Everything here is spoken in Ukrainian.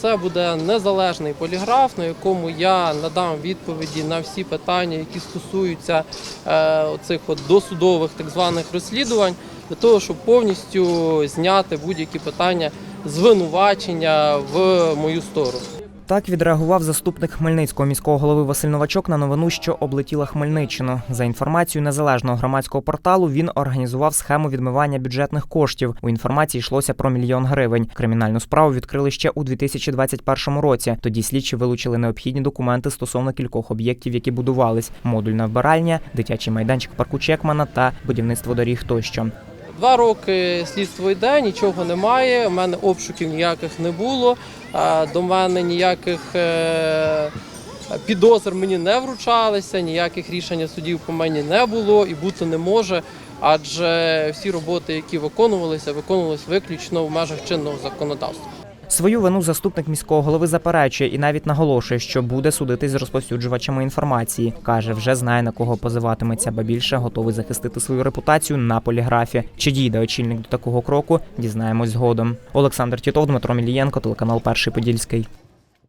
Це буде незалежний поліграф, на якому я надам відповіді на всі питання, які стосуються цих от досудових так званих розслідувань, для того, щоб повністю зняти будь-які питання звинувачення в мою сторону. Так відреагував заступник Хмельницького міського голови Василь Новачок на новину, що облетіла Хмельниччину. За інформацією незалежного громадського порталу, він організував схему відмивання бюджетних коштів. У інформації йшлося про мільйон гривень. Кримінальну справу відкрили ще у 2021 році. Тоді слідчі вилучили необхідні документи стосовно кількох об'єктів, які будувались: модульна вбиральня, дитячий майданчик парку Чекмана та будівництво доріг тощо. Два роки слідство йде, нічого немає. У мене обшуків ніяких не було. До мене ніяких е, підозр мені не вручалися, ніяких рішень судів по мені не було і бути не може. Адже всі роботи, які виконувалися, виконувалися виключно в межах чинного законодавства. Свою вину заступник міського голови заперечує і навіть наголошує, що буде судитись з розповсюджувачами інформації. каже, вже знає на кого позиватиметься, ба більше готовий захистити свою репутацію на поліграфі. Чи дійде очільник до такого кроку? Дізнаємось згодом. Олександр Тітов, Дмитро Мілієнко, телеканал Перший Подільський.